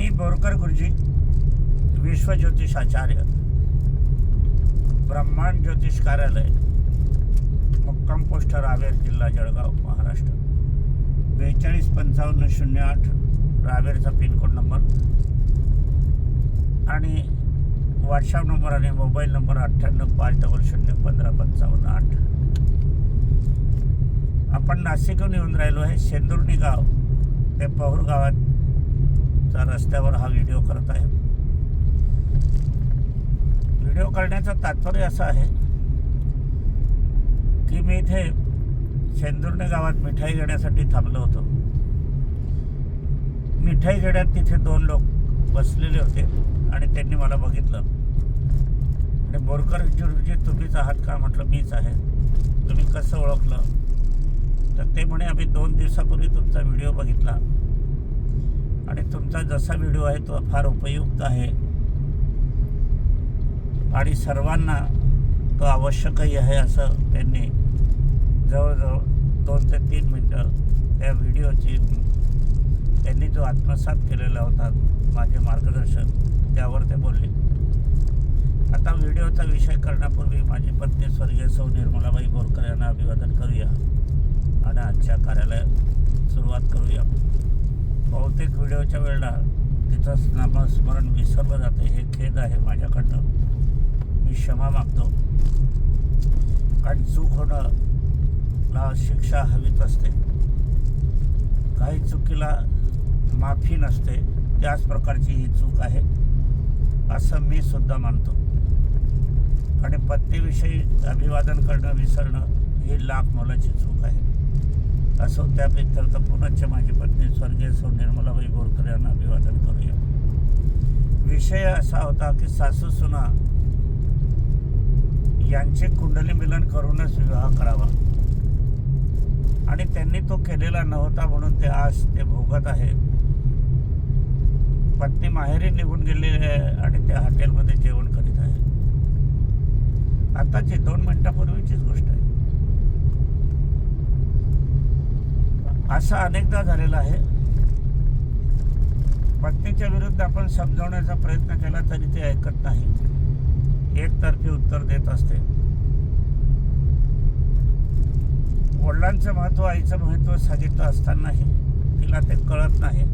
मी बोरकर गुरुजी विश्वज्योतिषाचार्य ब्रह्मांड ज्योतिष कार्यालय मुक्काम पोस्ट रावेर जिल्हा जळगाव महाराष्ट्र. बेचाळीस पंचावन्न शून्य आठ रावेरचा पिनकोड नंबर. आणि व्हॉट्सअप नंबर आणि मोबाईल नंबर अठ्ठ्याण्णव पाच डबल शून्य पंधरा पंचावन्न आठ. आपण नाशिकहून येऊन राहिलो आहे शेंदुर्णी गाव ते पहूर तर रस्त्यावर हा व्हिडिओ करत आहे. व्हिडिओ करण्याचं तात्पर्य असं आहे की मी इथे शेंदुर्णे गावात मिठाई घेण्यासाठी थांबलो होतो. मिठाई घेण्यात तिथे दोन लोक बसलेले होते आणि त्यांनी मला बघितलं. आणि बोरकर जुर्जी तुम्हीच आहात का? म्हटलं मीच आहे. तुम्ही कसं ओळखलं? तर ते म्हणे आम्ही दोन दिवसापूर्वी तुमचा व्हिडिओ बघितला. आणि तुमचा जसा व्हिडिओ आहे तो फार उपयुक्त आहे. आणि सर्वांना तो आवश्यकही आहे असं त्यांनी जवळजवळ दोन ते तीन मिनटं त्या व्हिडिओची त्यांनी जो आत्मसात केलेला होता माझे मार्गदर्शन त्यावर ते बोलले. आता व्हिडिओचा विषय करण्यापूर्वी माझी पत्नी स्वर्गीय सौ निर्मलाबाई बोरकर यांना अभिवादन करूया. आणि आजच्या कार्यालयात सुरुवात करूया. बहुतेक व्हिडिओच्या वेळेला तिथंच नामस्मरण विसरलं जाते हे खेद आहे माझ्याकडनं. मी क्षमा मागतो. कारण चूक होणं ला शिक्षा हवीच असते. काही चुकीला माफी नसते त्याच प्रकारची ही चूक आहे असं मी सुद्धा मानतो. आणि पत्तेविषयी अभिवादन करणं विसरणं ही लाख मोलाची चूक आहे. असो त्या तर पुनश्च माझी पत्नी स्वर्गीय सौ निर्मलाबाई बोरकर यांना अभिवादन करूया. विषय असा होता की सासू सुना यांचे कुंडली मिलन करूनच विवाह करावा. आणि त्यांनी तो केलेला नव्हता म्हणून ते आज ते भोगत आहे. पत्नी माहेरी निघून गेलेली आहे आणि ते हॉटेलमध्ये जेवण करीत आहे. आताची दोन मिनिटापूर्वीचीच गोष्ट आहे. असं अनेकदा झालेलं आहे. पत्नीच्या विरुद्ध आपण समजवण्याचा प्रयत्न केला तरी ते ऐकत नाही. एकतर्फी उत्तर देत असते. वडिलांचं महत्त्व आईचं महत्त्व सांगितलं असतानाही तिला ते कळत नाही.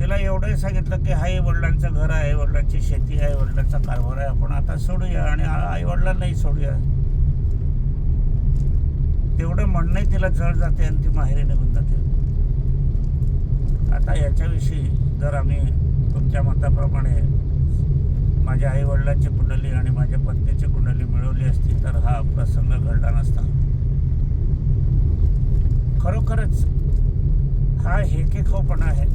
तिला एवढंही सांगितलं की हाय वडिलांचं घर आहे वडिलांची शेती आहे वडिलांचा कारभार आहे आपण आता सोडूया आणि आई वडिलांनाही सोडूया. तेवढं म्हणणंही तिला जड जाते आणि ती माहेरी निघून जाते. आता याच्याविषयी जर आम्ही तुमच्या मताप्रमाणे माझ्या आई वडिलांची कुंडली आणि माझ्या पत्नीची कुंडली मिळवली असती तर हा प्रसंग घडला नसता. खरोखरच हा हेकेखोपणा आहे.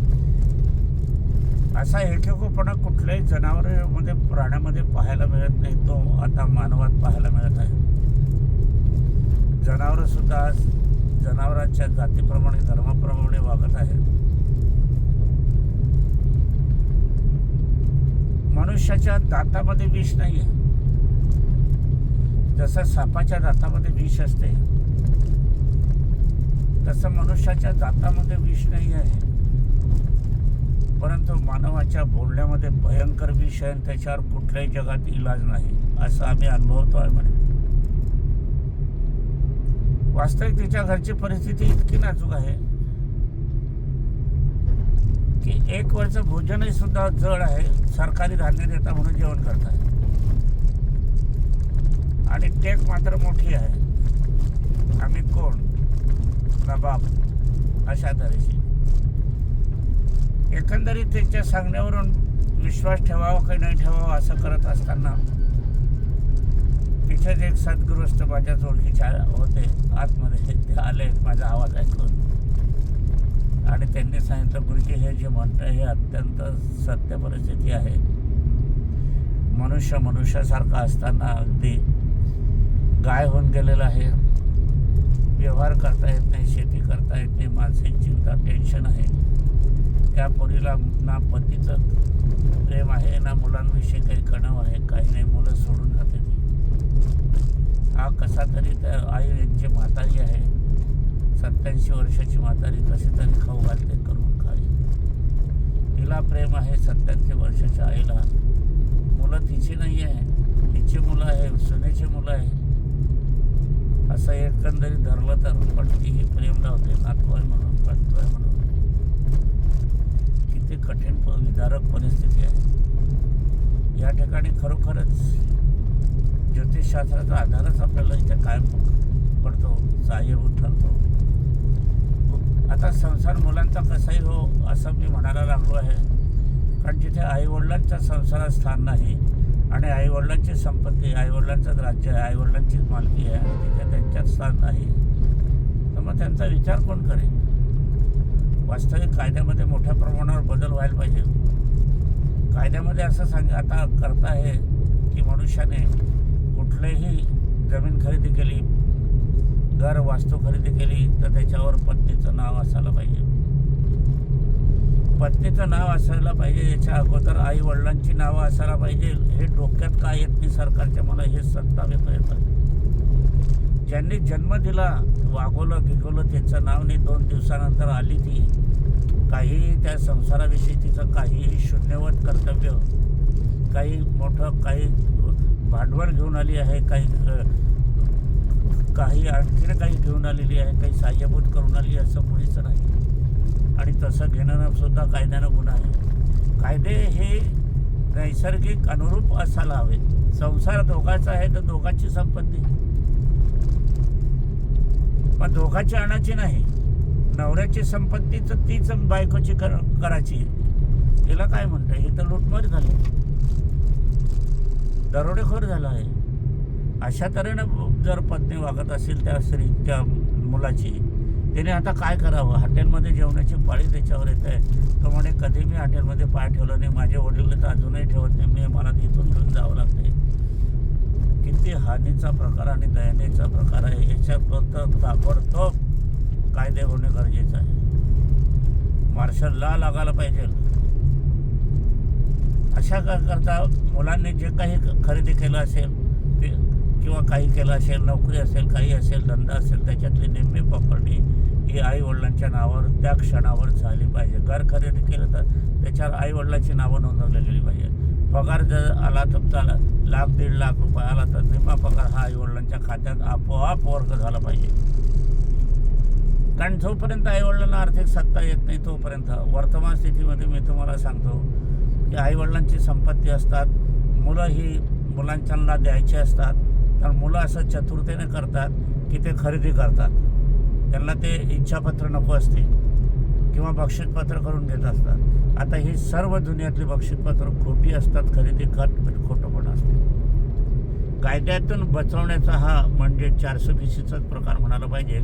असा हेकेखोपणा कुठल्याही जनावरांमध्ये प्राण्यामध्ये पाहायला मिळत नाही. तो आता मानवात पाहायला मिळत आहे. जनावरं सुद्धा आज जनावरांच्या जातीप्रमाणे धर्माप्रमाणे वागत आहेत. मनुष्याच्या दातामध्ये विष नाही आहे जसं सापाच्या दातामध्ये विष असते तसं मनुष्याच्या दातामध्ये विष नाही आहे. परंतु मानवाच्या बोलण्यामध्ये भयंकर विष आहे आणि त्याच्यावर कुठल्याही जगात इलाज नाही असं आम्ही अनुभवतो आहे म्हणे वास्तविक तिच्या घरची परिस्थिती इतकी नाजूक आहे की एक वर्ष भोजनही सुद्धा जड आहे. सरकारी धान्य देता म्हणून जेवण करतात आणि टेक मात्र मोठी आहे. आम्ही कोण? नबाब अशा तऱ्हेची एकंदरीत त्यांच्या सांगण्यावरून विश्वास ठेवावा की नाही ठेवावा असं करत असताना तिथेच एक सद्गृहस्थ माझ्याच ओळखीच्या होते आतमध्ये. ते आले माझा आवाज ऐकून. आणि त्यांनी सांगितलं गुरुजी हे जे म्हणतं हे अत्यंत सत्य परिस्थिती आहे. मनुष्य मनुष्यासारखा असताना अगदी गाय होऊन गेलेला आहे. व्यवहार करता येत नाही शेती करता येत नाही मानसिक चिंता टेन्शन आहे. त्या पोरीला ना पतीचं प्रेम आहे ना मुलांविषयी काही कणव आहे काही नाही मुलं सोडून जाते. हा कसा तरी त्या आई यांची म्हातारी आहे. सत्याऐंशी वर्षाची म्हातारी कशी तरी खाऊ घालते करून खाई तिला प्रेम आहे सत्याऐंशी वर्षाच्या आईला. मुलं तिची नाही आहे. तिची मुलं आहे सुनेची मुलं आहे. असं एकंदरीत धरलं तर पण तीही प्रेम लावते नातू म्हणून पटतोय म्हणून. किती कठीण प- विदारक परिस्थिती आहे. या ठिकाणी खरोखरच ज्योतिषशास्त्राचा आधारच आपल्याला इथे कायम पडतो सहाय्यभूत ठरतो. आता संसार मुलांचा कसाही हो असं मी म्हणायला लागलो आहे. कारण जिथे आईवडिलांच्या संसारात स्थान नाही आणि आईवडिलांची संपत्ती आईवडिलांचंच राज्य आहे आईवडिलांचीच मालकी आहे आणि तिथे त्यांच्यात स्थान नाही तर मग त्यांचा विचार कोण करेल? वास्तविक कायद्यामध्ये मोठ्या प्रमाणावर बदल व्हायला पाहिजे. कायद्यामध्ये असं सांग आता करता आहे की मनुष्याने कुठलेही जमीन खरेदी केली घर वास्तू खरेदी केली तर त्याच्यावर पत्नीचं नाव असायला पाहिजे. पत्नीचं नाव असायला पाहिजे याच्या अगोदर आई वडिलांची नावं असायला पाहिजे. हे डोक्यात काय येत नाही सरकारच्या मला हे सत्ता येतं येतं. ज्यांनी जन्म दिला वागवलं गिगवलं त्यांचं नाव नाही. दोन दिवसानंतर आली ती. काही त्या संसाराविषयी तिचं काही शून्यवत कर्तव्य काही मोठं काही भांडवल घेऊन आली आहे काही काही आणखीन काही घेऊन आलेली आहे काही सहाय्यभूत करून आली असं मुळीच नाही. आणि तसं घेणं सुद्धा कायद्यानं गुन्हा आहे. कायदे हे नैसर्गिक अनुरूप असायला हवे संसार दोघाचा आहे तर दोघांची संपत्ती. पण दोघाची आणायची नाही. नवऱ्याची संपत्ती तर तीच बायकोची कर करायची तिला काय म्हणतं? हे तर लुटमार झाली. दरोडेखोर झाला आहे. अशा तऱ्हेनं जर पत्नी वागत असेल त्या स्त्री त्या मुलाची त्याने आता काय करावं? हॉटेलमध्ये जेवणाची पाळी त्याच्यावर येत आहे. तो म्हणे कधी मी हॉटेलमध्ये पाय ठेवलं नाही. माझे वडील तर अजूनही ठेवत नाही. मी मला तिथून घेऊन जावं लागते किती हानीचा प्रकार आणि दयनीचा प्रकार आहे. याच्याबद्दल ताबडतोब कायदे होणे गरजेचं आहे. मार्शल लॉ लागायला पाहिजे. अशा करता मुलांनी जे काही खरेदी केलं असेल ते- किंवा काही केलं असेल नोकरी असेल काही असेल धंदा असेल त्याच्यातली निम्मी प्रॉपर्टी ही आईवडिलांच्या नावावर त्या क्षणावर झाली पाहिजे. घर खरेदी केलं तर त्याच्यावर आईवडिलांची नावं नोंदवली गेली पाहिजे. पगार जर आला तुमचा ला- लाख दीड लाख रुपये आला तर निम्मा पगार हा आईवडिलांच्या खात्यात आपोआप वर्ग झाला पाहिजे. कारण जोपर्यंत आईवडिलांना आर्थिक सत्ता येत नाही तोपर्यंत वर्तमान स्थितीमध्ये मी तुम्हाला सांगतो की आईवडिलांची संपत्ती असतात मुलं ही मुलांच्यांना द्यायची असतात तर मुलं असं चतुरतेने करतात की ते खरेदी करतात. त्यांना ते इच्छापत्र नको असते किंवा बक्षीसपत्र करून देत असतात. आता ही सर्व दुनियातली बक्षीसपत्र खोटी असतात खरेदी खत खोटं पण असते कायद्यातून बचवण्याचा हा म्हणजे चारशे बी सीचाच प्रकार म्हणायला पाहिजे.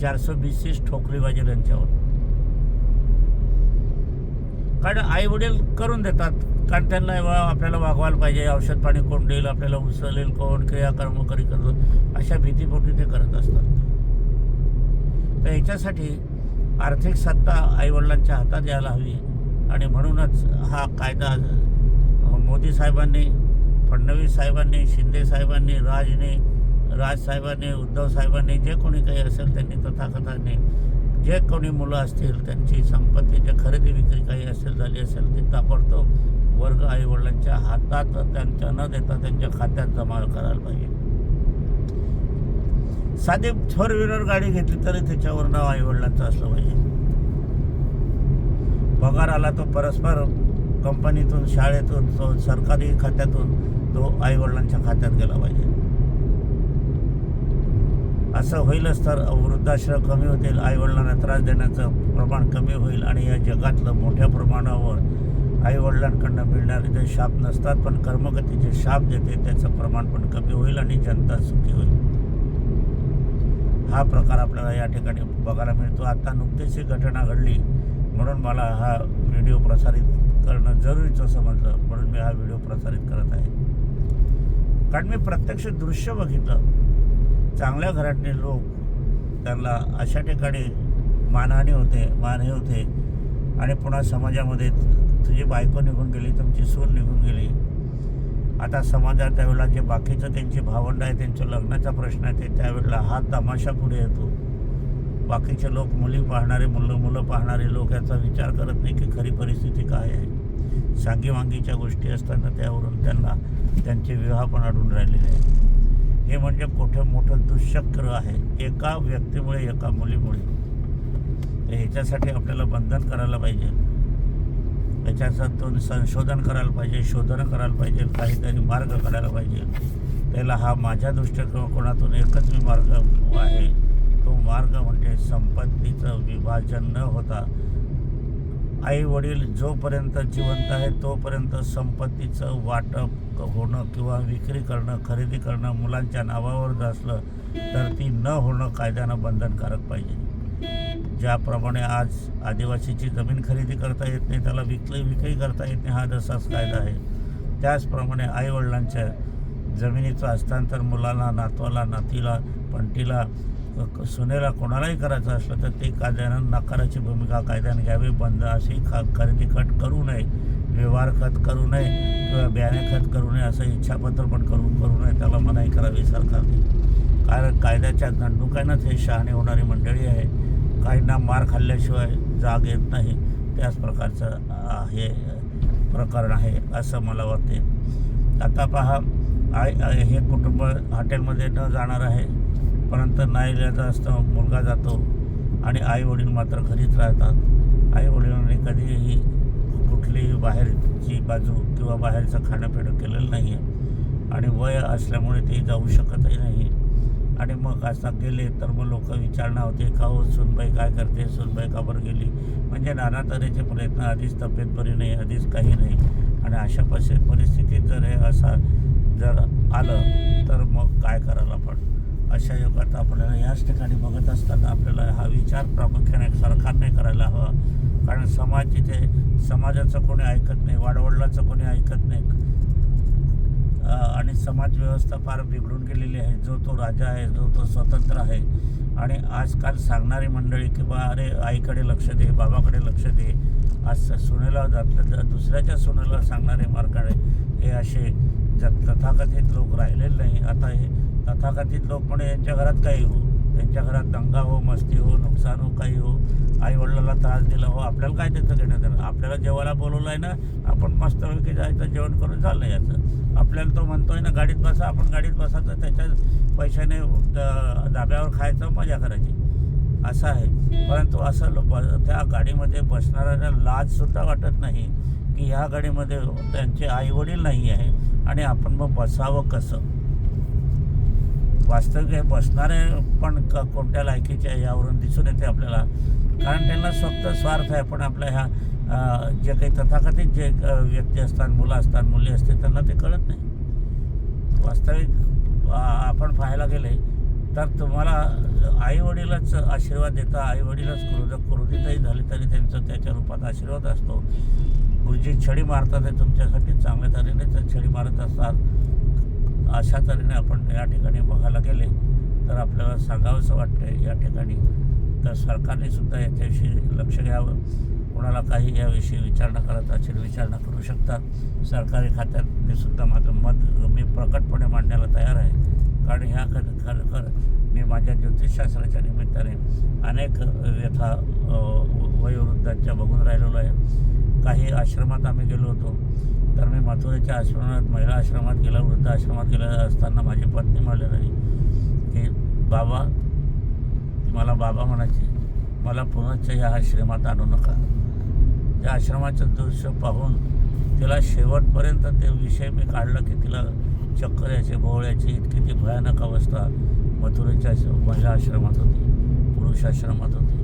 चारशे बीसीच ठोकली पाहिजे त्यांच्यावर. कारण आई वडील करून देतात. कारण त्यांना आपल्याला वागवायला पाहिजे. औषध पाणी कोण देईल? आपल्याला उचलेल कोण? क्रियाकर्म करी करतो अशा भीतीपोटी ते करत असतात. तर याच्यासाठी आर्थिक सत्ता आईवडिलांच्या हातात यायला हवी. आणि म्हणूनच हा कायदा मोदी साहेबांनी फडणवीस साहेबांनी शिंदे साहेबांनी राजने राज साहेबांनी उद्धव साहेबांनी जे कोणी काही असेल त्यांनी तथाकथाने जे कोणी मुलं असतील त्यांची संपत्ती जे खरेदी विक्री काही असेल झाली असेल ती ताबडतोब वर्ग आईवडिलांच्या हातात त्यांच्या न देता त्यांच्या खात्यात जमा करायला पाहिजे. साधी फोर व्हीलर गाडी घेतली तरी त्याच्यावर नाव आईवडिलांचं असलं पाहिजे. पगार आला तो परस्पर कंपनीतून शाळेतून तो सरकारी खात्यातून तो आईवडिलांच्या खात्यात गेला पाहिजे. असं होईलच तर वृद्धाश्रम कमी होतील आईवडिलांना त्रास देण्याचं प्रमाण कमी होईल आणि या जगातलं मोठ्या प्रमाणावर आईवडिलांकडनं मिळणारे जे शाप नसतात पण कर्मगतीचे शाप देते त्याचं प्रमाण पण कमी होईल आणि जनता सुखी होईल. हा प्रकार आपल्याला या ठिकाणी बघायला मिळतो. आता नुकतीच ही घटना घडली. म्हणून मला हा व्हिडिओ प्रसारित करणं जरुरीचं समजलं. म्हणून मी हा व्हिडिओ प्रसारित करत आहे. कारण मी प्रत्यक्ष दृश्य बघितलं. चांगल्या घरातले लोक त्यांना अशा ठिकाणी मानहानी होते मानहे होते. आणि पुन्हा समाजामध्ये तुझी बायको निघून गेली तुमची सून निघून गेली. आता समाजात त्यावेळेला जे बाकीचं त्यांची भावंड आहे त्यांच्या लग्नाचा प्रश्न आहे ते त्यावेळेला हा तमाशा पुढे येतो. बाकीचे लोक मुली पाहणारे मुलं मुलं पाहणारे लोक याचा विचार करत नाही की खरी परिस्थिती काय आहे. सांगीवांगीच्या गोष्टी असताना त्यावरून त्यांना त्यांचे विवाह पण अडून राहिलेले आहेत. हे म्हणजे कुठं मोठं दुष्चक्र आहे. एका व्यक्तीमुळे एका मुलीमुळे. तर ह्याच्यासाठी आपल्याला बंधन करायला पाहिजे. याच्यातून संशोधन करायला पाहिजे शोधन करायला पाहिजे काहीतरी मार्ग काढायला पाहिजे. त्याला हा माझ्या दृष्टिकोनातून एकच मी मार्ग आहे. तो मार्ग म्हणजे संपत्तीचं विभाजन न होता आई वडील जोपर्यंत जिवंत आहे तोपर्यंत संपत्तीचं वाटप होणं किंवा विक्री करणं खरेदी करणं मुलांच्या नावावर जर असलं तर ती न होणं कायद्यानं बंधनकारक पाहिजे. ज्याप्रमाणे आज आदिवासीची जमीन खरेदी करता येत नाही त्याला विकली विक्री करता येत नाही हा जसाच कायदा आहे. त्याचप्रमाणे आईवडिलांच्या जमिनीचं हस्तांतर मुलाला नातवाला नातीला पंटीला सुनेला कोणालाही करायचं असलं तर ते कायद्यानं नकाराची भूमिका कायद्याने घ्यावी. बंद अशी ख खरेदी खत करू नये व्यवहार खत करू नये किंवा बियाणे खत करू नये असं इच्छापत्र पण करू करू नये त्याला मनाई करावी सरकारने. कारण कायद्याच्या दंडुकांनाच हे शहाणे होणारी मंडळी आहे. काहींना मार खाल्ल्याशिवाय जाग येत नाही. त्याच प्रकारचं हे प्रकरण आहे असं मला वाटते आता पहा आय हे कुटुंब हॉटेलमध्ये न जाणार आहे. परंतु नाईलाज असतं मुलगा जातो आणि आई वडील मात्र घरीच राहतात. आई वडिलांनी कधीही कुठलीही बाहेरची बाजू किंवा बाहेरचं खाणंपिणं केलेलं नाही आहे आणि वय असल्यामुळे ते जाऊ शकतही नाही. आणि मग असं गेले तर मग लोक विचारणा होते का हो सुनबाई काय करते? सुनबाई का बरं गेली? म्हणजे नाना तऱ्हेचे प्रयत्न आधीच तब्येत बरी नाही आधीच काही नाही. आणि अशा परि परिस्थितीत जर हे असा जर आलं तर मग काय करायला आपण अशा युगात आपल्याला याच ठिकाणी बघत असताना आपल्याला हा विचार प्रामुख्याने सरकारने करायला हवा. कारण समाज इथे समाजाचं कोणी ऐकत नाही वाडवडलाचं कोणी ऐकत नाही. आणि समाज व्यवस्था फार बिघडून गेलेली आहे. जो तो राजा आहे जो तो स्वतंत्र आहे. आणि आजकाल सांगणारी मंडळी किंवा अरे आईकडे लक्ष दे बाबाकडे लक्ष दे. आज सुनेला जात दुसऱ्याच्या सुनेला सांगणारे मार्गाने हे असे ज तथाकथित लोक राहिलेले नाही. आता हे तथाकथित लोक म्हणजे यांच्या घरात काही हो. त्यांच्या घरात दंगा हो मस्ती हो नुकसान हो काही हो. आई वडिलाला त्रास दिला हो. आपल्याला काय त्याचं घेण्यात येणार आपल्याला जेवायला बोलवलं आहे ना आपण मस्तपैकी जायचं जेवण करून झालं याचं. आपल्याला तो म्हणतोय ना गाडीत बसा आपण गाडीत बसायचं त्याच्या पैशाने धाब्यावर खायचं मजा करायची. असं आहे. परंतु असं लो- ब- त्या गाडीमध्ये बसणाऱ्यांना लाजसुद्धा वाटत नाही की ह्या गाडीमध्ये त्यांचे आईवडील नाही आहे. आणि आपण मग बसावं कसं? वास्तविक हे बसणारे पण क कोणत्या लायकीचे आहे यावरून दिसून येते आपल्याला. कारण त्यांना स्वतः स्वार्थ आहे पण आपल्या ह्या जे काही तथाकथित जे व्यक्ती असतात मुलं असतात मुली असते त्यांना ते कळत नाही. वास्तविक आपण पाहायला गेले तर तुम्हाला आईवडीलच आशीर्वाद देता आईवडीलच क्रोध क्रोधितही झाले तरी त्यांचं त्याच्या रूपात आशीर्वाद असतो. गुरुजी छडी मारतात ते तुमच्यासाठी चांगल्या तऱ्हेने छडी मारत असतात. अशा तऱ्हेने आपण या ठिकाणी बघायला गेले तर आपल्याला सांगावंसं वाटतं या ठिकाणी. तर सरकारने सुद्धा याच्याविषयी लक्ष घ्यावं. कोणाला काही याविषयी विचारणा करत असेल विचारणा करू शकतात. सरकारी खात्याने सुद्धा माझं मत मी प्रकटपणे मांडण्याला तयार आहे. कारण ह्या खर खरोखर मी माझ्या ज्योतिषशास्त्राच्या निमित्ताने अनेक व्यथा वयोवृद्धांच्या बघून राहिलेलो आहे. काही आश्रमात आम्ही गेलो होतो. तर मी मथुरेच्या आश्रमात महिला आश्रमात गेला वृद्ध आश्रमात गेला असताना माझी पत्नी म्हणले नाही की बाबा ती मला बाबा म्हणायची मला पुनश्च या आश्रमात आणू नका. त्या आश्रमाचं दृश्य पाहून तिला शेवटपर्यंत ते विषय मी काढलं की तिला चक्कर याचे भोवळ्याची इतकी ती भयानक अवस्था मथुरेच्या आश्र- महिला आश्रमात होती पुरुष आश्रमात होती.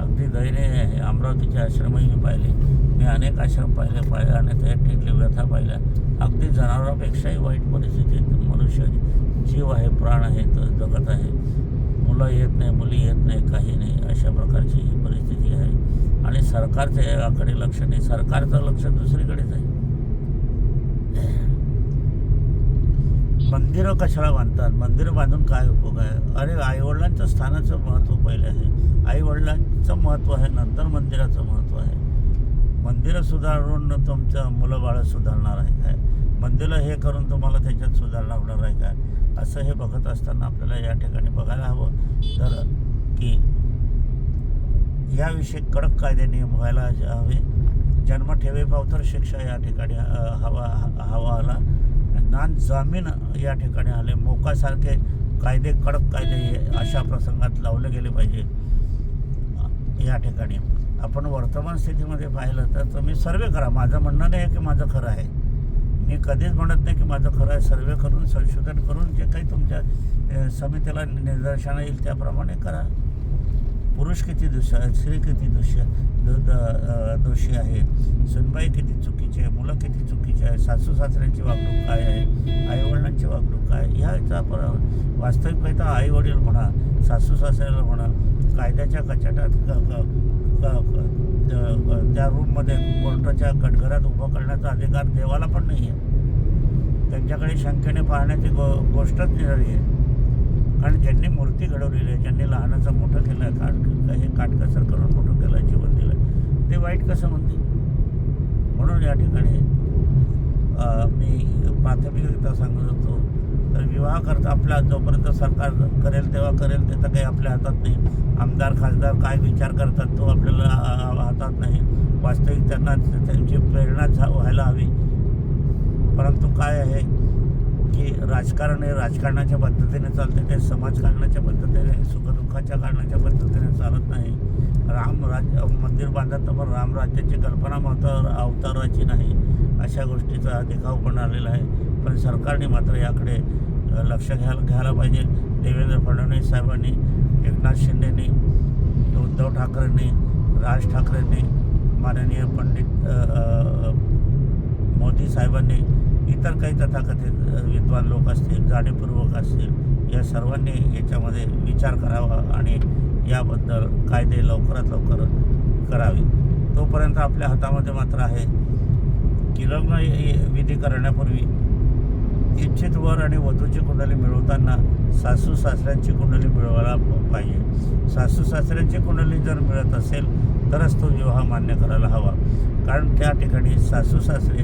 अगदी दयनीय आहे अमरावतीचे आश्रमही मी पाहिले. मी अनेक आश्रम पाहिले पाहिले आणि त्यातली व्यथा पाहिल्या. अगदी जनावरांपेक्षाही वाईट परिस्थितीत मनुष्य जीव आहे प्राण आहे तर जगत आहे. मुलं येत नाही मुली येत नाही काही नाही अशा प्रकारची ही परिस्थिती आहे. आणि सरकारचं याकडे लक्ष नाही सरकारचं लक्ष दुसरीकडेच आहे. मंदिरं कशाला बांधतात? मंदिरं बांधून काय उपयोग आहे? अरे आईवडिलांचं स्थानाचं महत्त्व पहिले आहे. आईवडिलांचं महत्त्व आहे नंतर मंदिराचं महत्त्व आहे. मंदिरं सुधारून तुमचं मुलं बाळं सुधारणार आहे काय? मंदिरं हे करून तुम्हाला त्याच्यात सुधारणा होणार आहे काय? असं हे बघत असताना आपल्याला या ठिकाणी बघायला हवं. तर की याविषयी कडक कायदे नियम व्हायला हवे. जन्मठेवे पावतर शिक्षा या ठिकाणी हवा हवा आला. नान जामीन या ठिकाणी आले. मोकासारखे कायदे कडक कायदे हे अशा प्रसंगात लावले गेले पाहिजे. या ठिकाणी. आपण वर्तमान स्थितीमध्ये पाहिलं तर तुम्ही सर्वे करा. माझं म्हणणं नाही आहे की माझं खरं आहे. मी कधीच म्हणत नाही की माझं खरं आहे. सर्वे करून संशोधन करून जे काही तुमच्या समितीला निदर्शनं येईल त्याप्रमाणे करा. पुरुष किती दोष आहे स्त्री किती दोष दोषी आहे? सुनबाई किती चुकीची आहे? मुलं किती चुकीची आहे? सासू सासऱ्यांची वागणूक काय आहे? आईवडिलांची वागणूक काय ह्याचा आपण वास्तविक पाहिजे आई वडील म्हणा सासू सासऱ्याला म्हणा कायद्याच्या कचाटात त्या रूममध्ये कोर्टाच्या कटघरात उभं करण्याचा अधिकार देवाला पण नाही आहे त्यांच्याकडे शंकेने पाहण्याची गो गोष्टच निराळी आहे. कारण ज्यांनी मूर्ती घडवलेली आहे ज्यांनी लहानाचं मोठं केलं आहे काट हे काटकसर करून मोठं केलं जीवन दिलं ते वाईट कसं म्हणतील? म्हणून या ठिकाणी मी प्राथमिकरित्या सांगत होतो तर विवाह करता आपला जोपर्यंत सरकार करेल तेव्हा करेल ते तर काही आपल्या हातात नाही. आमदार खासदार काय विचार करतात तो आपल्याला हातात नाही. वास्तविक त्यांना त्यांची प्रेरणा झा- व्हायला हवी. परंतु काय आहे की राजकारण हे राजकारणाच्या पद्धतीने चालते ते समाजकारणाच्या पद्धतीने सुखदुःखाच्या कारणाच्या पद्धतीने चालत नाही. राम राज मंदिर बांधत पण रामराज्याची कल्पना मात्र अवताराची नाही. अशा गोष्टीचा देखाव पण आलेला आहे. पण सरकारने मात्र याकडे लक्ष घ्यायला घ्यायला पाहिजे. देवेंद्र फडणवीस साहेबांनी एकनाथ शिंदेनी उद्धव ठाकरेंनी राज ठाकरेंनी माननीय पंडित मोदी साहेबांनी इतर काही तथाकथित विद्वान लोक असतील जाणीवपूर्वक असतील या सर्वांनी याच्यामध्ये विचार करावा आणि याबद्दल कायदे लवकरात लवकर करावे. तोपर्यंत आपल्या हातामध्ये मात्र आहे. की लग्न विधी करण्यापूर्वी इच्छित वर आणि वधूची कुंडली मिळवताना सासू सासऱ्यांची कुंडली मिळवायला पाहिजे. सासू सासऱ्यांची कुंडली जर मिळत असेल तरच तो विवाह मान्य करायला हवा. कारण त्या ठिकाणी सासू सासरे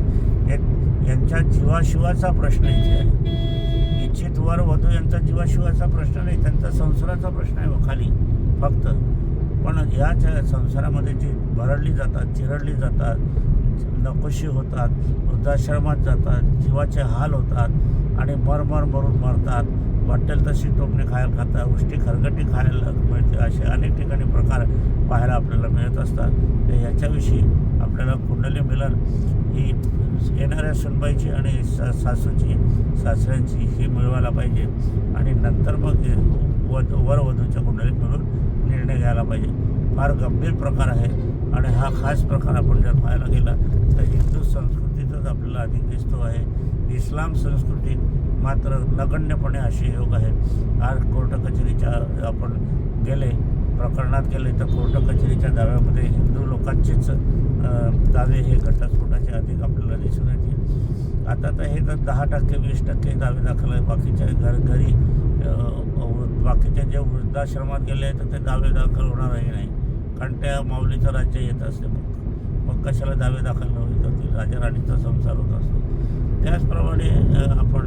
एक यांच्या जीवाशिवाचा प्रश्न इथे आहे. इच्छित वर वधू यांचा जीवाशिवाचा प्रश्न नाही त्यांचा संसाराचा प्रश्न आहे हो खाली फक्त. पण या संसारामध्ये जी भरडली जातात चिरडली जातात नकोशी होतात वृद्धाश्रमात जातात जीवाचे हाल होतात आणि मरमर मरून मरतात. वाटेल तशी टोपणी खायला खातात उष्टी खरगटी खायला मिळते असे अनेक ठिकाणी प्रकार पाहायला आपल्याला मिळत असतात. तर याच्याविषयी आपल्याला कुंडली मिलन ही येणाऱ्या सुनबाईची आणि सा सासूची सासऱ्यांची ही मिळवायला पाहिजे आणि नंतर मग हे वध वर वधूच्या कुंडलीत मिळून निर्णय घ्यायला पाहिजे. फार गंभीर प्रकार आहे आणि हा खास प्रकार आपण जर पाहायला गेला तर हिंदू संस्कृती संस्कृतीतच आपल्याला अधिक दिसतो आहे. इस्लाम संस्कृतीत मात्र नगण्यपणे असे योग आहे आज कोर्ट कचेरीच्या आपण गेले प्रकरणात गेले तर कोर्ट कचेरीच्या दाव्यामध्ये हिंदू लोकांचेच दावे हे घटस्फोटाचे अधिक आपल्याला दिसून येतील. आता तर हे तर दहा टक्के वीस टक्के दावे दाखल आहे बाकीच्या घर घरी बाकीच्या जे वृद्धाश्रमात गेले तर ते दावे दाखल होणारही नाही. कारण त्या माऊलीचं राज्य येत असते मग कशाला दावे दाखल न तर होतील राजा राणीचा संसार होत असतो. त्याचप्रमाणे आपण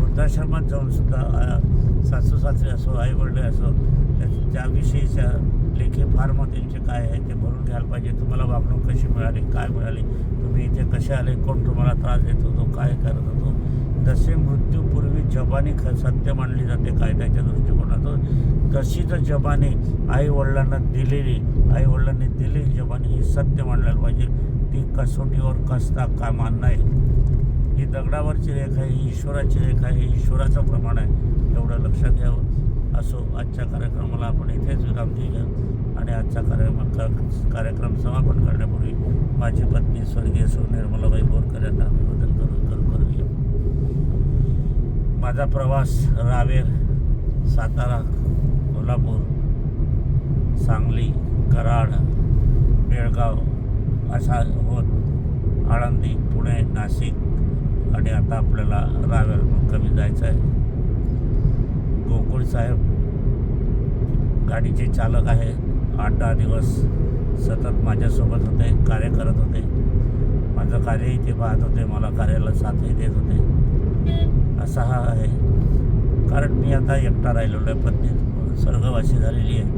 वृद्धाश्रमात जाऊन सुद्धा सासू सासरे असो आई वडले असो त्या- त्याविषयीच्या फार फार्म त्यांचे काय आहे ते भरून घ्यायला पाहिजे. तुम्हाला वागणूक कशी मिळाली काय मिळाली तुम्ही इथे कसे आले कोण तुम्हाला त्रास देत होतो काय करत होतो जसे मृत्यूपूर्वी जबानी ख सत्य मानली जाते कायद्याच्या दृष्टिकोनातून तशीच जबानी आई वडिलांना दिलेली आई वडिलांनी दिलेली जबानी ही सत्य मांडलेलं पाहिजे. ती कसोटीवर कसता कामा नाही. ही दगडावरची रेखा आहे ही ईश्वराची रेखा आहे हे ईश्वराचं प्रमाण आहे. एवढं लक्षात घ्यावं. असो आजच्या कार्यक्रमाला आपण इथेच विराम देऊया आणि आजचा कार्यक्रम का- कार्यक्रम समापन करण्यापूर्वी माझी पत्नी स्वर्गीय सो निर्मलाबाई बोरकर यांना अभिवादन करू करू करूया. माझा प्रवास रावेर सातारा कोल्हापूर सांगली कराड बेळगाव असा होत. आळंदी पुणे नाशिक आणि आता आपल्याला रावेर कमी जायचं आहे. गोकुळ साहेब गाडीचे चालक आहे आठ दहा दिवस सतत माझ्यासोबत होते कार्य करत होते. माझं कार्यही ते पाहत होते मला कार्याला साथही देत होते. असा हा आहे. कारण मी आता एकटा राहिलेलो आहे. पत्नी स्वर्गवासी झालेली आहे.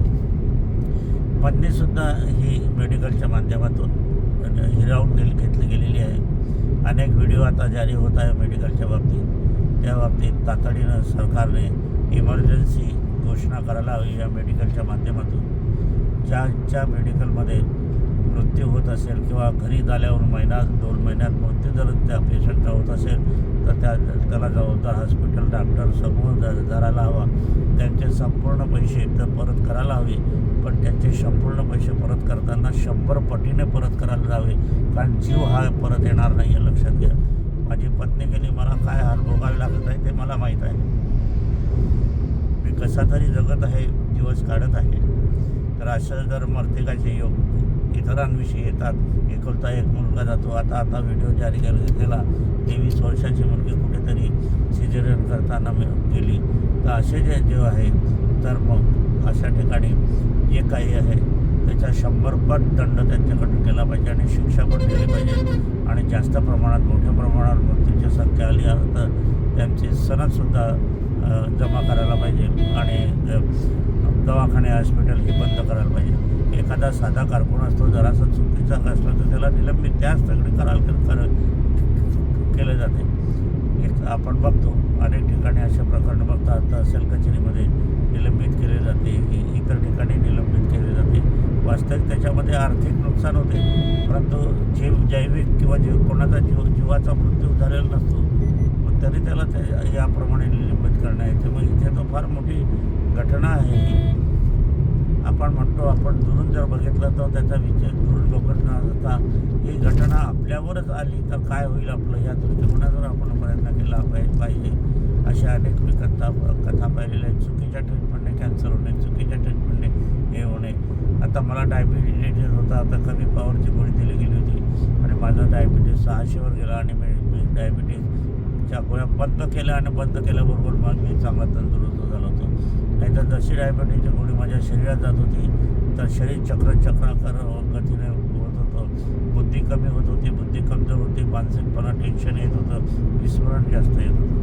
पत्नीसुद्धा ही मेडिकलच्या माध्यमातून हिरावून गेली घेतली गेलेली आहे. अनेक व्हिडिओ आता जारी होत आहे मेडिकलच्या बाबतीत. त्या बाबतीत तातडीनं सरकारने इमर्जन्सी घोषणा करायला हवी या मेडिकलच्या माध्यमातून. ज्याच्या मेडिकलमध्ये मृत्यू होत असेल किंवा घरी झाल्यावर महिना दोन महिन्यात मृत्यू जर त्या पेशंटचा होत असेल तर त्या त्याला जबाबदार हॉस्पिटल डॉक्टर समूह धरायला हवा. त्यांचे संपूर्ण पैसे तर परत करायला हवे. पण त्यांचे संपूर्ण पैसे परत करताना शंभर पटीने परत करायला जावे कारण जीव हा परत येणार नाही आहे लक्षात घ्या. माझी पत्नी गेली मला काय हाल भोगावे लागत आहे ते मला माहीत आहे. मी कसा तरी जगत आहे दिवस काढत आहे. तर असं जर मर्तिकाचे योग इतरांविषयी येतात एकुलता एक मुलगा जातो. आता आता व्हिडिओ जारी केला गेला तेवीस वर्षाची मुलगी कुठेतरी सिजेरियन करताना मी गेली. तर असे जे जीव आहे तर मग अशा ठिकाणी जे काही आहे त्याचा शंभर पट दंड त्यांच्याकडून केला पाहिजे आणि शिक्षा पण दिली पाहिजे. आणि जास्त प्रमाणात मोठ्या प्रमाणात मृत्यूची संख्या आली आहे तर त्यांचे सनदसुद्धा जमा करायला पाहिजे. आणि दवाखाने हॉस्पिटल हे बंद करायला पाहिजे. एखादा साधा कारकून असतो जरासा चुकीचा असला तर त्याला निलंबित त्याच तगडी कराल कर केले जाते. आपण बघतो अनेक ठिकाणी अशा प्रकरणं बघतात तहसील कचेरीमध्ये निलंबित केले जाते इतर ठिकाणी निलंबित केले जाते. वास्तविक त्याच्यामध्ये आर्थिक नुकसान होते. परंतु जीव जैविक किंवा जीव कोणाचा जीव जीवाचा मृत्यू झालेला नसतो पण तरी त्याला ते याप्रमाणे निलंबित करणं येते. मग इथे तो फार मोठी घटना आहे ही. आपण म्हणतो आपण दुरून जर बघितलं तर त्याचा विचार दुरून बघत न असता ही घटना आपल्यावरच आली तर काय होईल आपलं? या दृष्टिकोनातून आपण प्रयत्न केला पाहिजे पाहिजे. अशा अनेक मी कथा कथा पाहिलेल्या आहेत. चुकीच्या ट्रीटमेंटने कॅन्सर होणे चुकीच्या ट्रीटमेंटने हे होणे. आता मला डायबिटीज होता आता कमी पॉवरची गोळी दिली गेली होती. आणि माझा डायबिटीज सहाशेवर गेला आणि मी मी डायबिटीजच्या गोळ्या बंद केल्या आणि बंद केल्याबरोबर मग मी चांगला तंदुरुस्त झालो होतो. नाही तर जशी डायबिटीजची गोळी माझ्या शरीरात जात होती तर शरीर चक्र चक्राकार गतीने होत होतं. बुद्धी कमी होत होती बुद्धी कमजोर होती मानसिकपणा टेन्शन येत होतं विस्मरण जास्त येत होतं.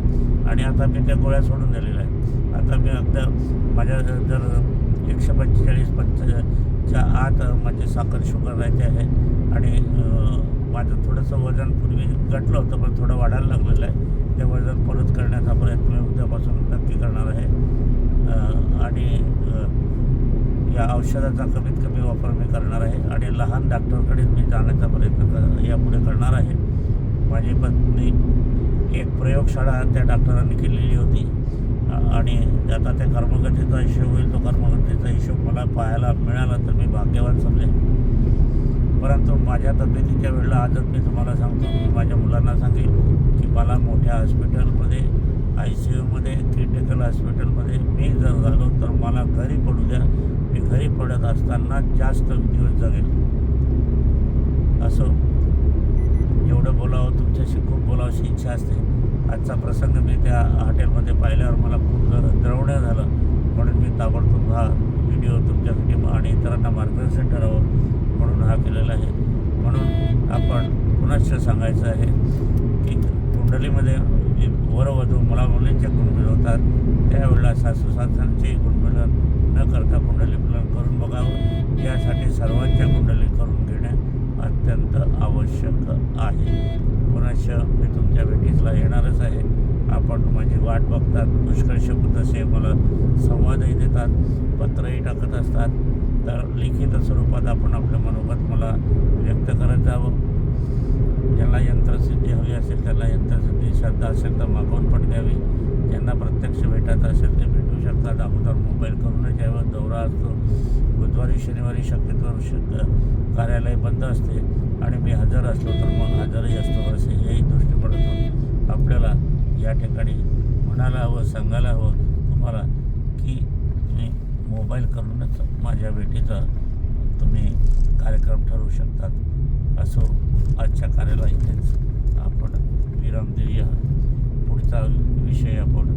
आणि आता मी त्या गोळ्या सोडून दिलेल्या आहेत. आता मी अगदी माझ्या जर एकशे पंचेचाळीस पंचच्या आत माझी साखर शुगर राहते आहे आणि माझं थोडंसं वजन पूर्वी घटलं होतं पण थोडं वाढायला लागलेलं आहे. ते वजन परत करण्याचा प्रयत्न मी उद्यापासून नक्की करणार आहे. आणि या औषधाचा कमीत कमी वापर मी करणार आहे आणि लहान डॉक्टरकडेच मी जाण्याचा प्रयत्न कर यापुढे करणार आहे. माझी पत्नी एक प्रयोगशाळा त्या डॉक्टरांनी केलेली होती. आणि आता त्या कर्मगतीचा हिशोब होईल तो कर्मगतीचा हिशोब मला पाहायला मिळाला तर मी भाग्यवान समजेन. परंतु माझ्या तब्येतीच्या वेळेला आजच मी तुम्हाला सांगतो मी माझ्या मुलांना सांगेल की मला मोठ्या हॉस्पिटलमध्ये आय सी यूमध्ये क्रिटिकल हॉस्पिटलमध्ये मी जर झालो तर मला घरी पडू द्या. मी घरी पडत असताना जास्त दिवस जगेल असं एवढं बोलावं तुमच्याशी खूप बोलावशी इच्छा असते. आजचा प्रसंग मी त्या हॉटेलमध्ये पाहिल्यावर मला खूप द्रवण्या झालं म्हणून मी ताबडतोब हा व्हिडिओ तुमच्यासाठी आणि इतरांना मार्गदर्शन ठरावं. म्हणून हा केलेला आहे. म्हणून आपण पुनश्च सांगायचं आहे की कुंडलीमध्ये वरवधू मुला मुलींचे कुंडमिलन होतात. त्यावेळेला सासू सासऱ्यांचे कुंडमिलन न करता कुंडली मिलन करून बघावं. यासाठी सर्वांच्या कुंडली अत्यंत आवश्यक आहे. पुनश मी तुमच्या भेटीसला येणारच आहे. आपण माझी वाट बघतात. पुष्कळशे तसे मला संवादही देतात पत्रही टाकत असतात. तर लिखित स्वरूपात आपण आपलं मनोगत मला व्यक्त करत जावं. ज्यांना यंत्रसिद्धी हवी असेल त्याला यंत्रसिद्धी श्रद्धा असेल तर मागवून पण घ्यावी ज्यांना प्रत्यक्ष भेटायचं असेल ते भेटू शकतात. अगोदर मोबाईल करूनच यावं. दौरा असतो. बुधवारी शनिवारी शक्यतो शक कार्यालय बंद असते आणि मी हजर असलो तर मग हजरही असतो असे हेही दृष्टिकोनातून आपल्याला या ठिकाणी म्हणायला हवं सांगायला हवं तुम्हाला की तुम्ही मोबाईल करूनच माझ्या भेटीचा तुम्ही कार्यक्रम ठरवू शकतात. असो आजच्या कार्याला इथेच आपण विराम देऊया. पुढचा विषय आपण